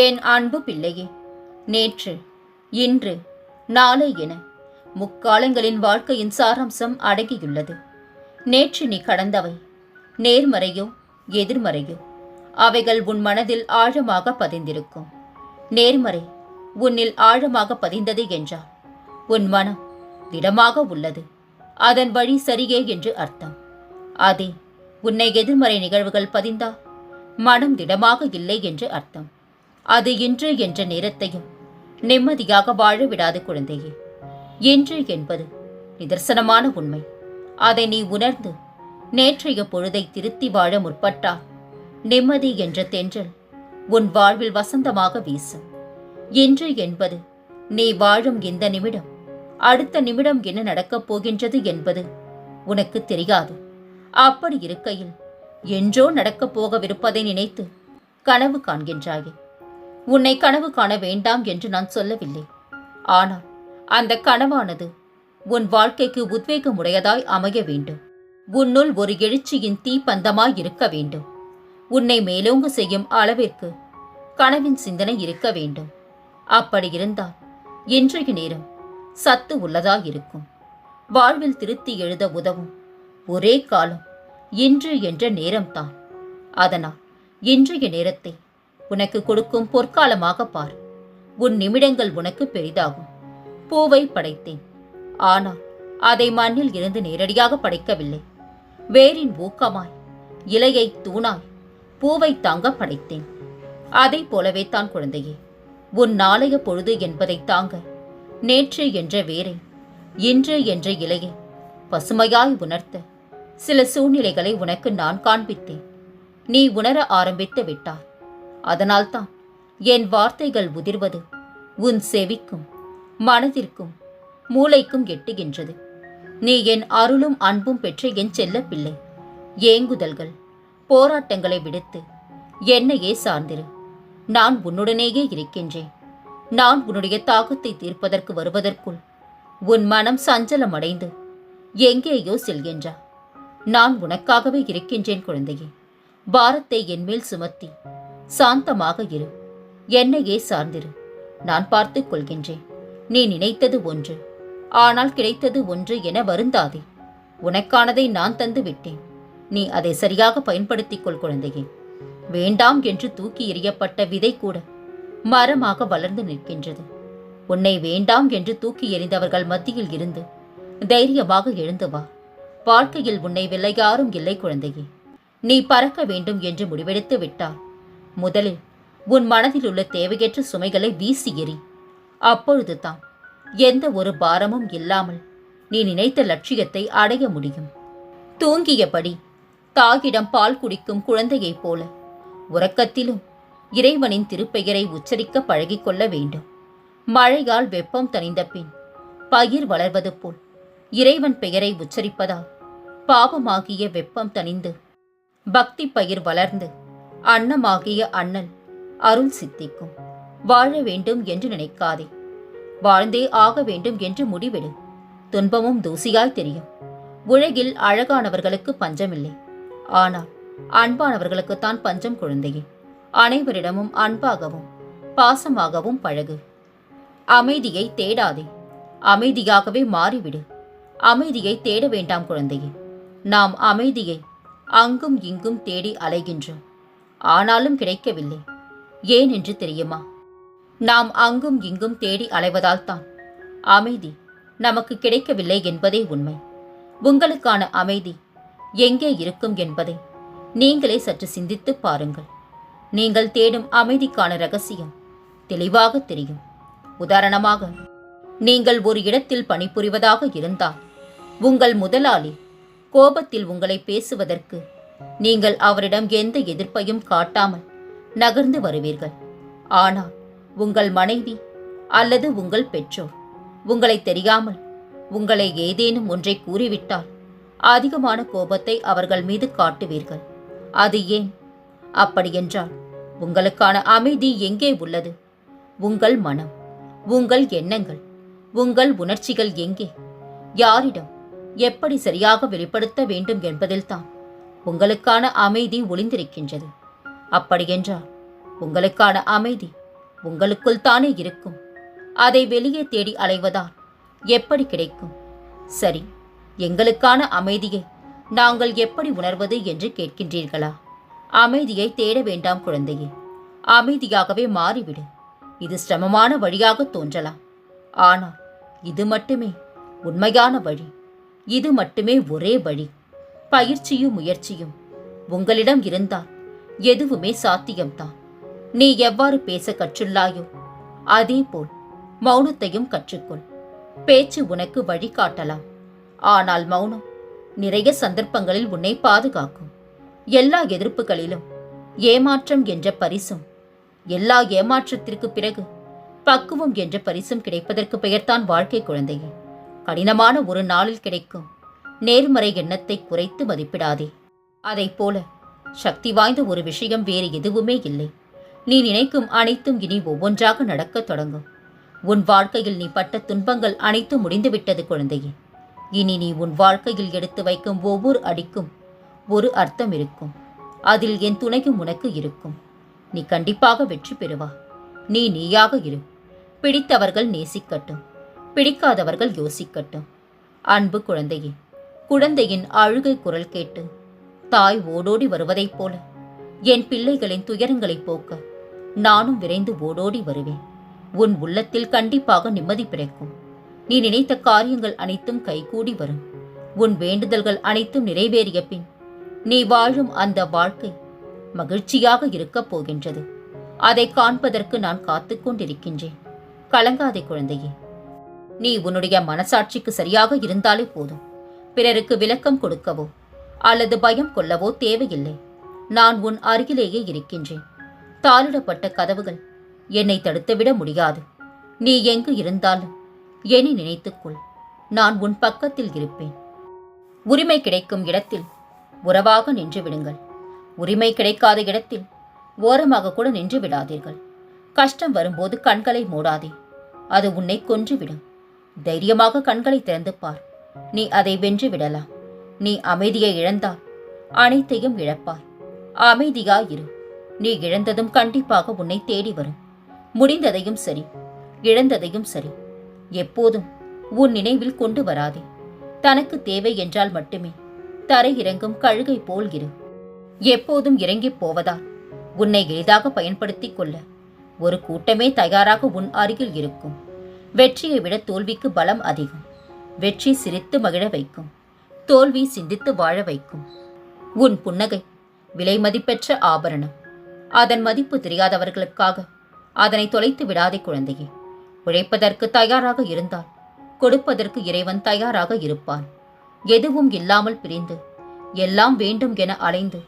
என் அன்பு பிள்ளையே? நேற்று இன்று நாளை என முக்காலங்களின் வாழ்க்கையின் சாராம்சம் அடங்கியுள்ளது. நேற்று நீ கடந்தவை நேர்மறையோ எதிர்மறையோ அவைகள் உன் மனதில் ஆழமாக பதிந்திருக்கும். நேர்மறை உன்னில் ஆழமாக பதிந்தது என்றால் உன் மனம் திடமாக உள்ளது. அதன் வழி சரியே என்று அர்த்தம். அதே உன்னை எதிர்மறை நிகழ்வுகள் பதிந்தா மனம் திடமாக இல்லை என்று அர்த்தம். அது இன்று என்ற நேரத்தையும் நிம்மதியாக வாழ விடாது குழந்தையே. இன்று என்பது நிதர்சனமான உண்மை. அதை நீ உணர்ந்து நேற்றைய பொழுதை திருத்தி வாழ முற்பட்டால் நிம்மதி என்ற தென்றல் உன் வாழ்வில் வசந்தமாக வீசும். இன்று என்பது நீ வாழும் இந்த நிமிடம் அடுத்த நிமிடம் என்ன நடக்கப் போகின்றது என்பது உனக்கு தெரியாது. அப்படி இருக்கையில் என்றோ நடக்கப் போகவிருப்பதை நினைத்து கனவு காண்கின்றாயே. உன்னை கனவு காண வேண்டாம் என்று நான் சொல்லவில்லை. ஆனால் அந்த கனவானது உன் வாழ்க்கைக்கு உத்வேகமுடையதாய் அமைய வேண்டும். உன்னுள் ஒரு எழுச்சியின் தீப்பந்தமாய் இருக்க வேண்டும். உன்னை மேலோங்கு செய்யும் அளவிற்கு கனவின் சிந்தனை இருக்க வேண்டும். அப்படி இருந்தால் இன்றைய நேரம் சத்து உள்ளதாய் இருக்கும் வாழ்வில் திருத்தி எழுத உதவும் ஒரே காலம் இன்று என்ற நேரம்தான். அதனால் இன்றைய நேரத்தை உனக்கு கொடுக்கும் பொற்காலமாக பார். உன் நிமிடங்கள் உனக்கு பெரிதாகும். பூவை படைத்தேன். ஆனால் அதை மண்ணில் இருந்து நேரடியாக படைக்கவில்லை. வேரின் ஊக்கமாய் இலையை தூணாய் பூவை தாங்க படைத்தேன். அதைப் போலவே தான் குழந்தையே உன் நாளைய பொழுது என்பதை தாங்க நேற்று என்ற வேரை இன்று என்ற இலையை பசுமையாய் உணர்த்த சில சூழ்நிலைகளை உனக்கு நான் காண்பித்தேன். நீ உணர ஆரம்பித்து விட்டாய். அதனால்தான் என் வார்த்தைகள் உதிர்வது உன் செவிக்கும் மனதிற்கும் மூளைக்கும் எட்டுகின்றது. நீ என் அருளும் அன்பும் பெற்ற என் செல்ல பிள்ளை ஏங்குதல்கள் போராட்டங்களை விடுத்து என்னையே சார்ந்திரு. நான் உன்னுடனேயே இருக்கின்றேன். நான் உன்னுடைய தாகத்தை தீர்ப்பதற்கு வருவதற்குள் உன் மனம் சஞ்சலமடைந்து எங்கேயோ செல்கின்றா. நான் உனக்காகவே இருக்கின்றேன் குழந்தையே. பாரத்தை என்மேல் சுமத்தி சாந்தமாக இரு. என்னையே சார்ந்திரு. நான் பார்த்துக் கொள்கின்றேன். நீ நினைத்தது ஒன்று. ஆனால் கிடைத்தது ஒன்று என வருந்தாதே. உனக்கானதை நான் தந்து விட்டேன். நீ அதை சரியாக பயன்படுத்திக் கொள் குழந்தையே. வேண்டாம் என்று தூக்கி எறியப்பட்ட விதை கூட மரமாக வளர்ந்து நிற்கின்றது. உன்னை வேண்டாம் என்று தூக்கி எறிந்தவர்கள் மத்தியில் இருந்து தைரியமாக எழுந்து வா. வாழ்க்கையில் உன்னை வெல்ல யாரும் இல்லை குழந்தையே. நீ பறக்க வேண்டும் என்று முடிவெடுத்து விட்டால் முதலில் உன் மனதில் உள்ள தேவையற்ற சுமைகளை வீசி எறி. அப்பொழுதுதான் எந்த ஒரு பாரமும் இல்லாமல் நீ நினைத்த லட்சியத்தை அடைய முடியும். தூங்கியபடி தாயிடம் பால் குடிக்கும் குழந்தையைப் போல உறக்கத்திலும் இறைவனின் திருப்பெயரை உச்சரிக்க பழகிக்கொள்ள வேண்டும். மழையால் வெப்பம் தணிந்த பின் பயிர் வளர்வது போல் இறைவன் பெயரை உச்சரிப்பதால் பாவமாகிய வெப்பம் தணிந்து பக்தி பயிர் வளர்ந்து அன்னமாகிய அண்ணன் அருள் சித்திக்கும். வாழ வேண்டும் என்று நினைக்காதே. வாழ்ந்தே ஆக வேண்டும் என்று முடிவெடு. துன்பமும் தூசியாய் தெரியும். உலகில் அழகானவர்களுக்கு பஞ்சமில்லை. ஆனால் அன்பானவர்களுக்குத்தான் பஞ்சம் குழந்தையே. அனைவரிடமும் அன்பாகவும் பாசமாகவும் பழகு. அமைதியை தேடாதே. அமைதியாகவே மாறிவிடு. அமைதியை தேட வேண்டாம் குழந்தையே. நாம் அமைதியை அங்கும் இங்கும் தேடி அலைகின்றோம். ஆனாலும் கிடைக்கவில்லை. ஏன் என்று தெரியுமா? நாம் அங்கும் இங்கும் தேடி அலைவதால் தான். அமைதி நமக்கு கிடைக்கவில்லை என்பதே உண்மை. உங்களுக்கான அமைதி எங்கே இருக்கும் என்பதை நீங்களே சற்று சிந்தித்துப் பாருங்கள். நீங்கள் தேடும் அமைதிக்கான ரகசியம் தெளிவாக தெரியும். உதாரணமாக நீங்கள் ஒரு இடத்தில் பணிபுரிவதாக இருந்தால் உங்கள் முதலாளி கோபத்தில் உங்களை பேசுவதற்கு நீங்கள் அவரிடம் எந்த எதிர்ப்பையும் காட்டாமல் நகர்ந்து வருவீர்கள். ஆனால் உங்கள் மனைவி அல்லது உங்கள் பெற்றோர் உங்களை தெரியாமல் உங்களை ஏதேனும் ஒன்றை கூறிவிட்டால் அதிகமான கோபத்தை அவர்கள் மீது காட்டுவீர்கள். அது ஏன்? அப்படியென்றால் உங்களுக்கான அமைதி எங்கே உள்ளது? உங்கள் மனம் உங்கள் எண்ணங்கள் உங்கள் உணர்ச்சிகள் எங்கே? யாரிடம் எப்படி சரியாக வெளிப்படுத்த வேண்டும் என்பதில்தான். உங்களுக்கான அமைதி ஒளிந்திருக்கின்றது. அப்படியென்றால் உங்களுக்கான அமைதி உங்களுக்குள் தானே இருக்கும். அதை வெளியே தேடி அலைவதால் எப்படி கிடைக்கும்? சரி எங்களுக்கான அமைதியை நாங்கள் எப்படி உணர்வது என்று கேட்கின்றீர்களா? அமைதியை தேட வேண்டாம் குழந்தையே. அமைதியாகவே மாறிவிடு. இது சிரமமான வழியாக தோன்றலாம். ஆனால் இது மட்டுமே உண்மையான வழி. இது மட்டுமே ஒரே வழி. பயிற்சியும் முயற்சியும் உங்களிடம் இருந்தால் எதுவுமே சாத்தியம்தான். நீ எவ்வாறு பேச கற்றுள்ளாயோ அதேபோல் மௌனத்தையும் கற்றுக்கொள். பேச்சு உனக்கு வழிகாட்டலாம் ஆனால் மௌனம் நிறைய சந்தர்ப்பங்களில் உன்னை பாதுகாக்கும். எல்லா எதிர்ப்புகளிலும் ஏமாற்றம் என்ற பரிசும் எல்லா ஏமாற்றத்திற்கு பிறகு பக்குவம் என்ற பரிசும் கிடைப்பதற்கு பெயர்தான் வாழ்க்கை குழந்தையே. கடினமான ஒரு நாளில் கிடைக்கும். நேர்மறை எண்ணத்தை குறைத்து மதிப்பிடாதே. அதைப் போல சக்தி வாய்ந்த ஒரு விஷயம் வேறு எதுவுமே இல்லை. நீ நினைக்கும் அனைத்தும் இனி ஒவ்வொன்றாக நடக்கத் தொடங்கும். உன் வாழ்க்கையில் நீ பட்ட துன்பங்கள் அனைத்தும் முடிந்துவிட்டது குழந்தையே. இனி நீ உன் வாழ்க்கையில் எடுத்து வைக்கும் ஒவ்வொரு அடிக்கும் ஒரு அர்த்தம் இருக்கும். அதில் என் துணையும் உனக்கு இருக்கும். நீ கண்டிப்பாக வெற்றி பெறுவா. நீ நீயாக இரு. பிடித்தவர்கள் நேசிக்கட்டும். பிடிக்காதவர்கள் யோசிக்கட்டும். அன்பு குழந்தையே. குழந்தையின் அழுகை குரல் கேட்டு தாய் ஓடோடி வருவதைப் போல என் பிள்ளைகளின் துயரங்களை போக்க நானும் விரைந்து ஓடோடி வருவேன். உன் உள்ளத்தில் கண்டிப்பாக நிம்மதி பிறக்கும். நீ நினைத்த காரியங்கள் அனைத்தும் கைகூடி வரும். உன் வேண்டுதல்கள் அனைத்தும் நிறைவேறிய பின் நீ வாழும் அந்த வாழ்க்கை மகிழ்ச்சியாக இருக்கப் போகின்றது. அதை காண்பதற்கு நான் காத்து கொண்டிருக்கின்றேன். கலங்காதே குழந்தையே. நீ உன்னுடைய மனசாட்சிக்கு சரியாக இருந்தாலே போதும். பிறருக்கு விளக்கம் கொடுக்கவோ அல்லது பயம் கொள்ளவோ தேவையில்லை. நான் உன் அருகிலேயே இருக்கின்றேன். தாளிடப்பட்ட கதவுகள் என்னை தடுத்துவிட முடியாது. நீ எங்கு இருந்தாலும் என்னை நினைத்துக்கொள். நான் உன் பக்கத்தில் இருப்பேன். உரிமை கிடைக்கும் இடத்தில் உறவாக நின்று விடுங்கள். உரிமை கிடைக்காத இடத்தில் ஓரமாக கூட நின்று விடாதீர்கள். கஷ்டம் வரும்போது கண்களை மூடாதே. அது உன்னை கொன்றுவிடும். தைரியமாக கண்களை திறந்து பார். நீ அதை வென்று விடலாம். நீ அமைதியை இழந்தால் அனைத்தையும் இழப்பாய். அமைதியாயிரு. நீ இழந்ததும் கண்டிப்பாக உன்னை தேடி வரும். முடிந்ததையும் சரி. இழந்ததையும் சரி. எப்போதும் உன் நினைவில் கொண்டு வராதே. தனக்கு தேவை என்றால் மட்டுமே. தரையிறங்கும் கழுகை போல் இரு. எப்போதும் இறங்கிப் போவதால் உன்னை எளிதாக பயன்படுத்திக் கொள்ள ஒரு கூட்டமே தயாராக உன் அருகில் இருக்கும். வெற்றியை விட தோல்விக்கு பலம் அதிகம். வெற்றி சிரித்து மகிழ வைக்கும். தோல்வி சிந்தித்து வாழ வைக்கும். உன் புன்னகை விலை மதிப்பெற்ற ஆபரணம். அதன் மதிப்பு தெரியாதவர்களுக்காக அதனை தொலைத்து விடாதே குழந்தையே. உழைப்பதற்கு தயாராக இருந்தால் கொடுப்பதற்கு இறைவன் தயாராக இருப்பான். எதுவும் இல்லாமல் பிரிந்து எல்லாம் வேண்டும் என அலைந்து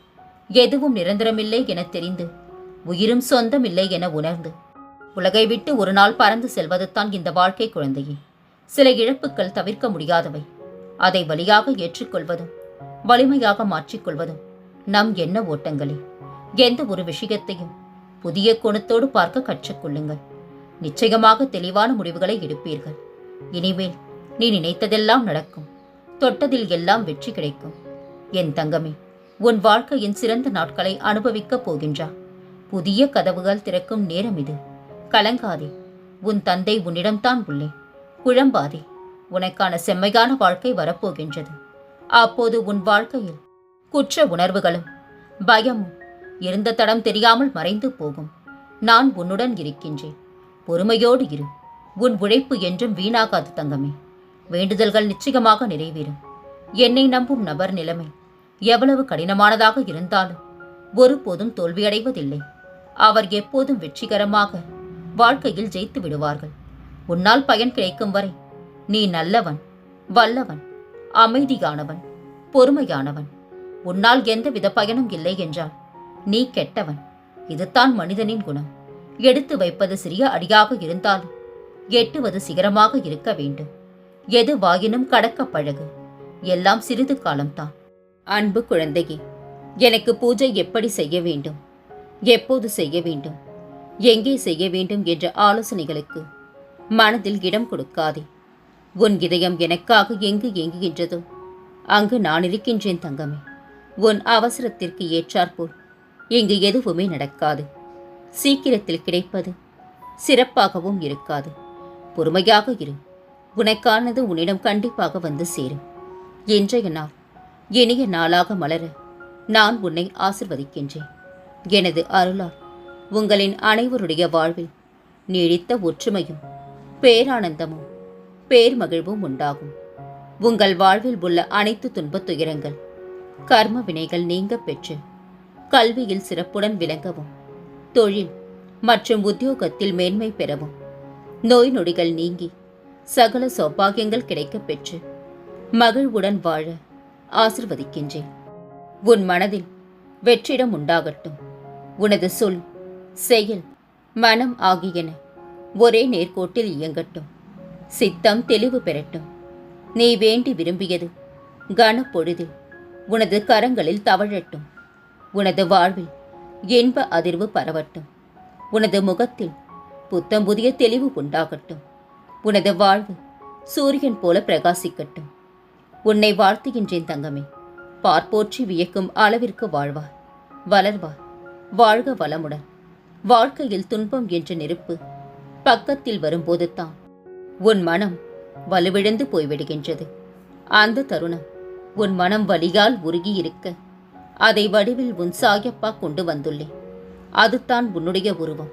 எதுவும் நிரந்தரமில்லை என தெரிந்து உயிரும் சொந்தம் இல்லை என உணர்ந்து. உலகை விட்டு ஒரு நாள் பறந்து செல்வதுதான் இந்த வாழ்க்கை குழந்தையே. சில இழப்புகள் தவிர்க்க முடியாதவை. அதை வலியாக ஏற்றுக்கொள்வதும் வலிமையாக மாற்றிக்கொள்வதும் நம் எண்ண ஓட்டங்களே. எந்த ஒரு விஷயத்தையும் புதிய கோணத்தோடு பார்க்க கற்றுக்கொள்ளுங்கள். நிச்சயமாக தெளிவான முடிவுகளை எடுப்பீர்கள். இனிமேல் நீ நினைத்ததெல்லாம் நடக்கும். தொட்டதில் எல்லாம் வெற்றி கிடைக்கும். என் தங்கமே உன் வாழ்க்கையின் சிறந்த நாட்களை அனுபவிக்கப் போகின்றா. புதிய கதவுகள் திறக்கும் நேரம் இது. கலங்காதே. உன் தந்தை உன்னிடம்தான் உள்ளேன் குழம்பாதே உனக்கான செம்மையான வாழ்க்கை வரப்போகின்றது. அப்போது உன் வாழ்க்கையில் குற்ற உணர்வுகளும் பயமும் இருந்த தடம் தெரியாமல் மறைந்து போகும். நான் உன்னுடன் இருக்கின்றேன். பொறுமையோடு இரு. உன் உழைப்பு என்றும் வீணாகாது தங்கமே. வேண்டுதல்கள் நிச்சயமாக நிறைவேறும். என்னை நம்பும் நபர் நிலைமை எவ்வளவு கடினமானதாக இருந்தாலும் ஒருபோதும் தோல்வியடைவதில்லை. அவர் எப்போதும் வெற்றிகரமாக வாழ்க்கையில் ஜெயித்து விடுவார்கள். உன்னால் பயன் கிடைக்கும் வரை நீ நல்லவன் வல்லவன் அமைதியானவன் பொறுமையானவன். உன்னால் எந்தவித பயனும் இல்லை என்றால் நீ கெட்டவன். இதுதான் மனிதனின் குணம். எடுத்து வைப்பது சிறிய அடியாக இருந்தாலும் எட்டுவது சிகரமாக இருக்க வேண்டும். எது வாயினும் கடக்க பழகு. எல்லாம் சிறிது காலம்தான். அன்பு குழந்தையே எனக்கு பூஜை எப்படி செய்ய வேண்டும்? எப்போது செய்ய வேண்டும்? எங்கே செய்ய வேண்டும்? என்ற ஆலோசனைகளுக்கு மனதில் இடம் கொடுக்காதே. உன் இதயம் எனக்காக எங்கு எங்குகின்றதோ அங்கு நான் இருக்கின்றேன் தங்கமே. உன் அவசரத்திற்கு ஏற்றாற்போல் இங்கு எதுவுமே நடக்காது. சீக்கிரத்தில் கிடைப்பது சிறப்பாகவும் இருக்காது. பொறுமையாக இரு. உனக்கானது உன்னிடம் கண்டிப்பாக வந்து சேரும். இன்றைய நாள் இனிய நாளாக மலர நான் உன்னை ஆசிர்வதிக்கின்றேன். எனது அருளால் உங்களின் அனைவருடைய வாழ்வில் நீடித்த ஒற்றுமையும் பேரானந்தமும் பேர்மகிழ்வும் உண்டாகும். உங்கள் வாழ்வில் உள்ள அனைத்து துன்பத் துயரங்கள் கர்ம வினைகள் நீங்க பெற்று கல்வியில் சிறப்புடன் விளங்கவும் தொழில் மற்றும் உத்தியோகத்தில் மேன்மை பெறவும் நோய் நொடிகள் நீங்கி சகல சௌபாகியங்கள் கிடைக்கப் பெற்று மகிழ்வுடன் வாழ ஆசிர்வதிக்கின்றேன். உன் மனதில் வெற்றிடம் உண்டாகட்டும். உனது சொல் செயல் மனம் ஆகியன ஒரே நேர்கோட்டில் இயங்கட்டும். சித்தம் தெளிவு பெறட்டும். நீ வேண்டி விரும்பியது கனப்பொழுதில் உனது கரங்களில் தவழட்டும். உனது வாழ்வில் இன்ப அதிர்வு பரவட்டும். உனது முகத்தில் புத்தம் புதிய தெளிவு உண்டாகட்டும். உனது வாழ்வு சூரியன் போல பிரகாசிக்கட்டும். உன்னை வாழ்த்துகின்றேன் தங்கமே. பார்ப்போற்றி வியக்கும் அளவிற்கு வாழ்வார் வளர்வார் வாழ்க வளமுடன். வாழ்க்கையில் துன்பம் என்ற நெருப்பு பக்கத்தில் வரும்போது தான் உன் மனம் வலுவிழந்து போய்விடுகின்றது. அந்த தருணம் உன் மனம் வலியால் உருகி இருக்க அதை வடிவில் உன் சாயப்பா கொண்டு வந்துள்ளேன். அதுதான் உன்னுடைய உருவம்.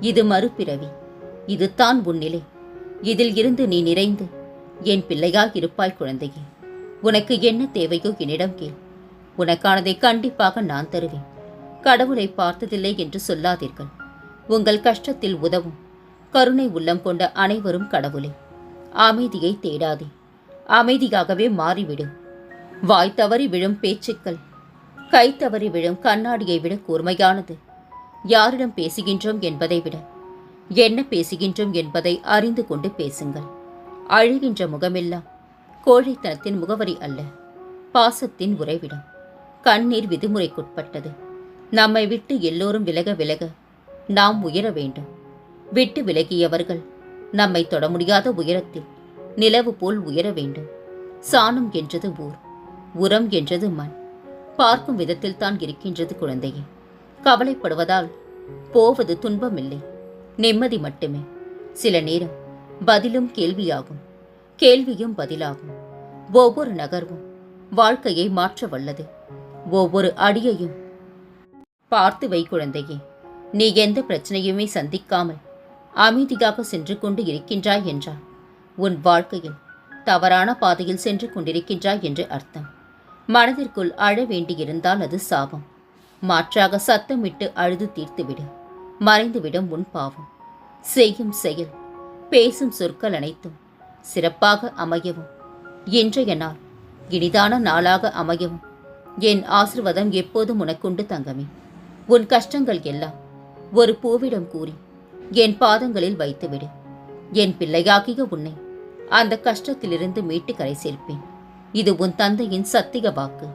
இது மறுபிறவி. இதுதான் உன் நிலை. இதில் இருந்து நீ நிறைந்து என் பிள்ளையாக இருப்பாய் குழந்தையே. உனக்கு என்ன தேவையோ என்னிடம் கேள். உனக்கானதை கண்டிப்பாக நான் தருவேன். கடவுளை பார்த்ததில்லை என்று சொல்லாதீர்கள். உங்கள் கஷ்டத்தில் உதவும். கருணை உள்ளம் கொண்ட அனைவரும் கடவுளே அமைதியை தேடாதே. அமைதியாகவே மாறிவிடும் வாய் தவறி விழும் பேச்சுக்கள் கை தவறி விழும் கண்ணாடியை விட கூர்மையானது. யாரிடம் பேசுகின்றோம் என்பதை விட என்ன பேசுகின்றோம் என்பதை அறிந்து கொண்டு பேசுங்கள். அழுகின்ற முகமெல்லாம் கோழைத்தனத்தின் முகவரி அல்ல பாசத்தின் உறைவிடம். கண்ணீர் விதிமுறைக்குட்பட்டது. நம்மை விட்டு எல்லோரும் விலக விலக நாம் உயர வேண்டும். விட்டு விலகியவர்கள். நம்மை தொட முடியாத உயரத்தில் நிலவு போல் உயர வேண்டும். சாணம் என்றது ஊர் உரம் என்றது மண். பார்க்கும் விதத்தில் தான் இருக்கின்றது குழந்தையே. கவலைப்படுவதால் போவது துன்பமில்லை. நிம்மதி மட்டுமே. சில நேரம் பதிலும் கேள்வியாகும். கேள்வியும் பதிலாகும். ஒவ்வொரு நகர்வும் வாழ்க்கையை மாற்ற வல்லது. ஒவ்வொரு அடியையும் பார்த்து வை குழந்தையே. நீ எந்த பிரச்சனையுமே சந்திக்காமல் அமைதியாக சென்று கொண்டு இருக்கின்றாய் என்றார் உன் வாழ்க்கையில் தவறான பாதையில் சென்று கொண்டிருக்கின்றாய் என்று அர்த்தம். மனதிற்குள் அழ வேண்டியிருந்தால் அது சாபம். மாற்றாக சத்தமிட்டு அழுது தீர்த்துவிடு. மறைந்துவிடும் உன் பாவம். செய்யும் செயல் பேசும் சொற்கள் அனைத்தும் சிறப்பாக அமையவும். இன்றைய நாள் இனிதான நாளாக அமையவும். என் ஆசிர்வாதம் எப்போதும் உனக்குண்டு தங்கமே. உன் கஷ்டங்கள் எல்லாம் ஒரு பூவிடம் கூறி என் பாதங்களில் வைத்துவிடு. என் பிள்ளையாகிய உன்னை அந்த கஷ்டத்திலிருந்து மீட்டு கரை சேர்ப்பேன் இது உன் தந்தையின் சத்திய வாக்கு.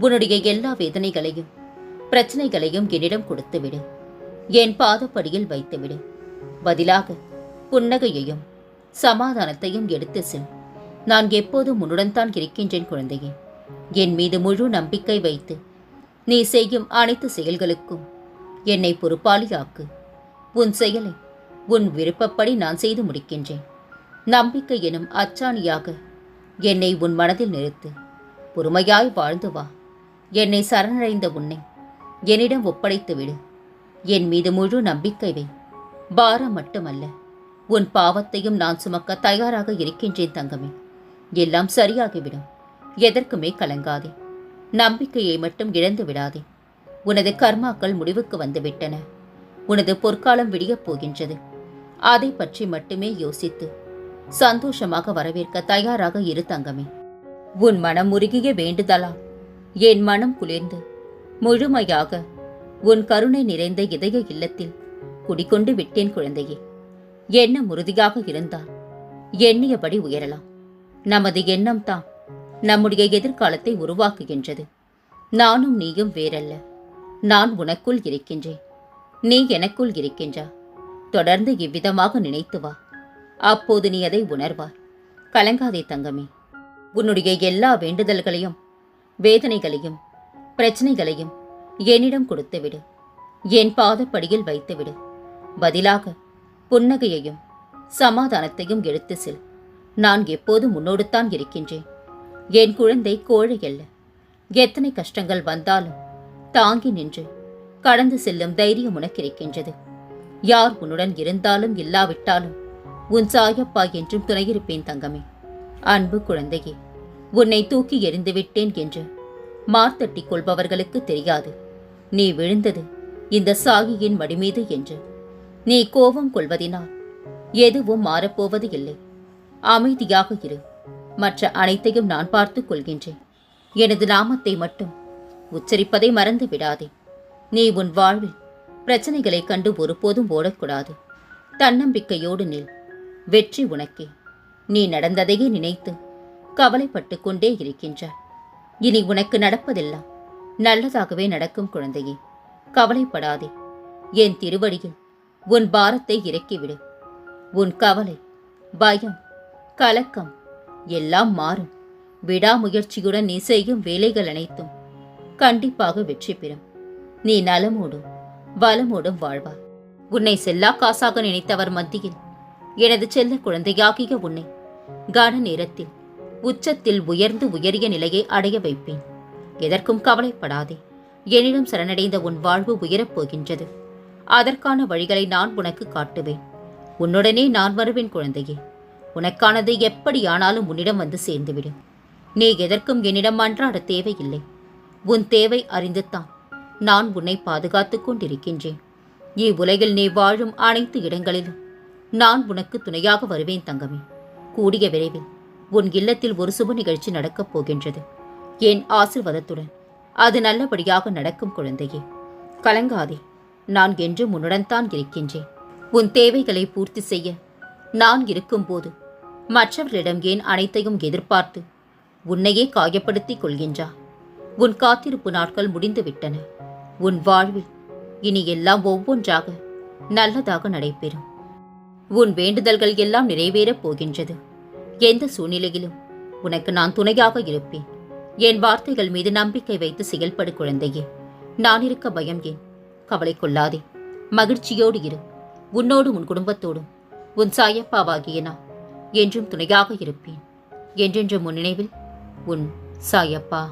உன்னுடைய எல்லா வேதனைகளையும் பிரச்சனைகளையும் என்னிடம் கொடுத்துவிடு. என் பாதப்படியில் வைத்துவிடு. பதிலாக புன்னகையையும் சமாதானத்தையும் எடுத்து செல். நான் எப்போதும் உன்னுடன் தான் இருக்கின்றேன் குழந்தையே. என் மீது முழு நம்பிக்கை வைத்து நீ செய்யும் அனைத்து செயல்களுக்கும் என்னை பொறுப்பாளியாக்கு. உன் செயலை உன் விருப்பப்படி நான் செய்து முடிக்கின்றேன். நம்பிக்கை எனும் அச்சாணியாக என்னை உன் மனதில் நிறுத்து. பொறுமையாய் வாழ்ந்து வா. என்னை சரணடைந்த உன்னை என்னிடம் ஒப்படைத்து விடு. என் மீது முழு நம்பிக்கை வை. பாரம் மட்டுமல்ல உன் பாவத்தையும் நான் சுமக்க தயாராக இருக்கின்றேன் தங்கமே. எல்லாம் சரியாகிவிடும். எதற்குமே கலங்காதே. நம்பிக்கையை மட்டும் இழந்து விடாதே. உனது கர்மாக்கள் முடிவுக்கு வந்துவிட்டன. உனது பொற்காலம் விடியப் போகின்றது. அதை பற்றி மட்டுமே யோசித்து சந்தோஷமாக வரவேற்க தயாராக இரு தங்கமே. உன் மனம் உருகிய வேண்டுதலா? என் மனம் குளிர்ந்து முழுமையாக உன் கருணை நிறைந்த இதய இல்லத்தில் குடிகொண்டு விட்டேன் குழந்தையே. எண்ணம் உறுதியாக இருந்தால் எண்ணியபடி உயரலாம். நமது எண்ணம் தான் நம்முடைய எதிர்காலத்தை உருவாக்குகின்றது. நானும் நீயும் வேறல்ல. நான் உனக்குள் இருக்கின்றேன். நீ எனக்குள் இருக்கின்றா. தொடர்ந்து இவ்விதமாக நினைத்து வா. அப்போது நீ அதை உணர்வாய். கலங்காதே தங்கமே. உன்னுடைய எல்லா வேண்டுதல்களையும் வேதனைகளையும் பிரச்சனைகளையும் என்னிடம் கொடுத்துவிடு. என் பாதப்படியில் வைத்துவிடு. பதிலாக புன்னகையையும் சமாதானத்தையும் எடுத்து செல். நான் எப்போது முன்னோடுத்தான் இருக்கின்றேன். என் குழந்தை கோழை அல்ல. எத்தனை கஷ்டங்கள் வந்தாலும் தாங்கி நின்று கடந்து செல்லும் தைரியம் உனக்கு இருக்கின்றது. யார் உன்னுடன் இருந்தாலும் இல்லாவிட்டாலும் உன் சாயப்பா என்றும் துணையிருப்பேன் தங்கமே. அன்பு குழந்தையே உன்னை தூக்கி எறிந்துவிட்டேன் என்று மார்த்தட்டி கொள்பவர்களுக்கு தெரியாது. நீ விழுந்தது இந்த சாகியின் மடிமீது என்று. நீ கோபம் கொள்வதினால் எதுவும் மாறப்போவது இல்லை. அமைதியாக இரு. மற்ற அனைத்தையும் நான் பார்த்துக் கொள்கின்றேன். எனது நாமத்தை மட்டும் உச்சரிப்பதை மறந்து விடாதே நீ உன் வாழ்வில் பிரச்சனைகளைக் கண்டு ஒருபோதும் ஓடக்கூடாது. தன்னம்பிக்கையோடு நில். வெற்றி உனக்கே. நீ நடந்ததையே நினைத்து கவலைப்பட்டு கொண்டே இருக்கின்றாய். இனி உனக்கு நடப்பதெல்லாம் நல்லதாகவே நடக்கும் குழந்தையே. கவலைப்படாதே. என் திருவடியில் உன் பாரத்தை இறக்கிவிடு. உன் கவலை பயம் கலக்கம் எல்லாம் மாறும். விடாமுயற்சியுடன் நீ செய்யும் வேலைகள் அனைத்தும் கண்டிப்பாக வெற்றி பெறும். நீ நலமோடும் வளமோடும் வாழ்வாய் உன்னை செல்லா காசாக நினைத்தவர் மத்தியில் எனது செல்ல குழந்தையாகிய உன்னை கன நேரத்தில் உச்சத்தில் உயர்ந்து உயரிய நிலையை அடைய வைப்பேன். எதற்கும் கவலைப்படாதே. என்னிடம் சரணடைந்த உன் வாழ்வு உயரப் போகின்றது. அதற்கான வழிகளை நான் உனக்கு காட்டுவேன். உன்னுடனே நான் வருவேன் குழந்தையே. உனக்கானது எப்படியானாலும் உன்னிடம் வந்து சேர்ந்துவிடும். நீ எதற்கும் என்னிடம் அன்றாட தேவையில்லை. உன் தேவை அறிந்துத்தான் நான் உன்னை பாதுகாத்துக் கொண்டிருக்கின்றேன். இவ்வுலகில் நீ வாழும் அனைத்து இடங்களிலும் நான் உனக்கு துணையாக வருவேன் தங்கமே. கூடிய விரைவில் உன் இல்லத்தில் ஒரு சுப நிகழ்ச்சி நடக்கப் போகின்றது. என் ஆசிர்வாதத்துடன் அது நல்லபடியாக நடக்கும் குழந்தையே. கலங்காதே நான் என்றும் உன்னுடன் தான் இருக்கின்றேன். உன் தேவைகளை பூர்த்தி செய்ய நான் இருக்கும்போது மற்றவர்களிடம் ஏன் அனைத்தையும் எதிர்பார்த்து உன்னையே காயப்படுத்திக் கொள்கின்றா? உன் காத்திருப்பு நாட்கள் முடிந்துவிட்டன. உன் வாழ்வில் இனி எல்லாம் ஒவ்வொன்றாக நல்லதாக நடைபெறும். உன் வேண்டுதல்கள் எல்லாம் நிறைவேறப் போகின்றது. எந்த சூழ்நிலையிலும் உனக்கு நான் துணையாக இருப்பேன். என் வார்த்தைகள் மீது நம்பிக்கை வைத்து செயல்படு குழந்தையே. நான் இருக்க பயம் ஏன்? கவலை கொள்ளாதே. மகிழ்ச்சியோடு இரு. உன்னோடு உன் குடும்பத்தோடும். உன் சாயப்பாவாகிய நான் என்றும் துணையாக இருப்பேன். என்றென்றும் உன் நினைவில் உன் சாயப்பா.